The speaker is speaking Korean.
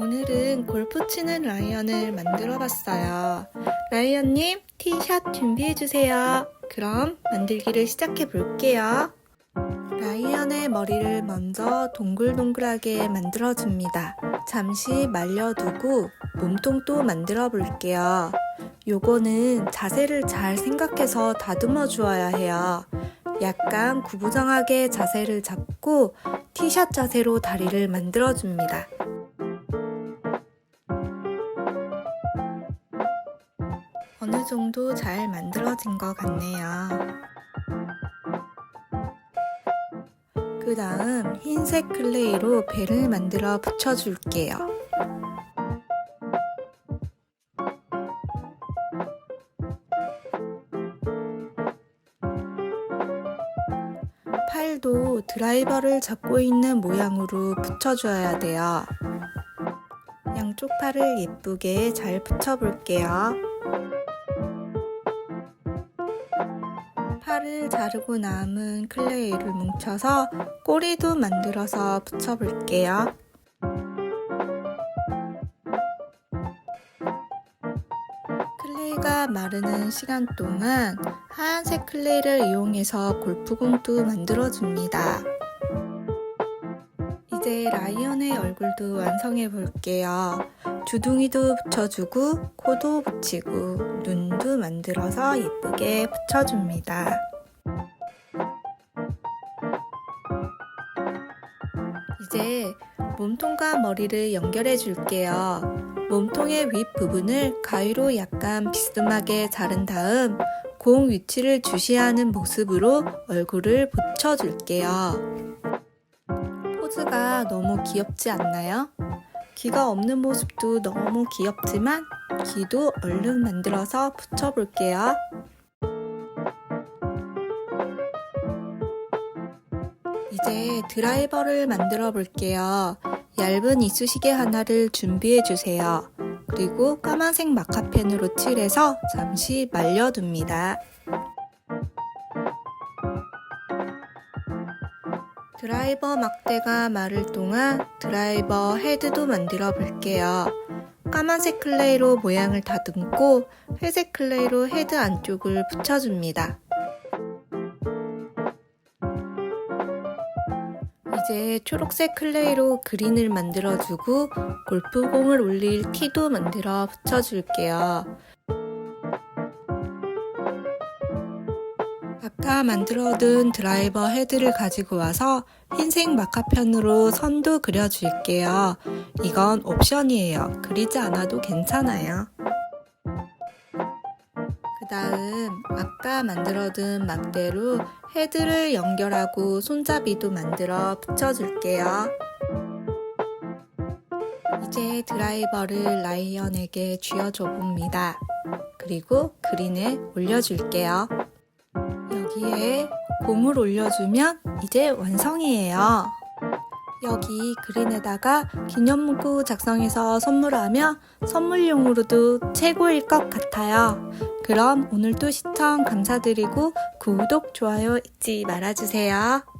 오늘은 골프 치는 라이언을 만들어 봤어요. 라이언님, 티샷 준비해 주세요. 그럼 만들기를 시작해 볼게요. 라이언의 머리를 먼저 동글동글하게 만들어 줍니다. 잠시 말려두고 몸통도 만들어 볼게요. 요거는 자세를 잘 생각해서 다듬어 주어야 해요. 약간 구부정하게 자세를 잡고 티샷 자세로 다리를 만들어 줍니다. 어느 정도 잘 만들어진 것 같네요. 그 다음 흰색 클레이로 배를 만들어 붙여줄게요. 팔도 드라이버를 잡고 있는 모양으로 붙여줘야 돼요. 양쪽 팔을 예쁘게 잘 붙여볼게요. 팔을 자르고 남은 클레이를 뭉쳐서 꼬리도 만들어서 붙여볼게요. 클레이가 마르는 시간 동안 하얀색 클레이를 이용해서 골프공도 만들어줍니다. 이제 라이언의 얼굴도 완성해 볼게요. 주둥이도 붙여주고, 코도 붙이고, 눈도 만들어서 예쁘게 붙여줍니다. 이제 몸통과 머리를 연결해 줄게요. 몸통의 윗부분을 가위로 약간 비스듬하게 자른 다음 공 위치를 주시하는 모습으로 얼굴을 붙여줄게요. 포즈가 너무 귀엽지 않나요? 귀가 없는 모습도 너무 귀엽지만 귀도 얼른 만들어서 붙여볼게요. 이제 드라이버를 만들어 볼게요. 얇은 이쑤시개 하나를 준비해 주세요. 그리고 까만색 마카펜으로 칠해서 잠시 말려둡니다. 드라이버 막대가 마를 동안 드라이버 헤드도 만들어 볼게요. 까만색 클레이로 모양을 다듬고 회색 클레이로 헤드 안쪽을 붙여줍니다. 이제 초록색 클레이로 그린을 만들어주고 골프공을 올릴 티도 만들어 붙여줄게요. 아까 만들어둔 드라이버 헤드를 가지고 와서 흰색 마카펜으로 선도 그려줄게요. 이건 옵션이에요. 그리지 않아도 괜찮아요. 그 다음 아까 만들어둔 막대로 헤드를 연결하고 손잡이도 만들어 붙여줄게요. 이제 드라이버를 라이언에게 쥐어줘 봅니다. 그리고 그린에 올려줄게요. 여기에 공을 올려주면 이제 완성이에요. 여기 그린에다가 기념문구 작성해서 선물하면 선물용으로도 최고일 것 같아요. 그럼 오늘도 시청 감사드리고 구독, 좋아요 잊지 말아주세요.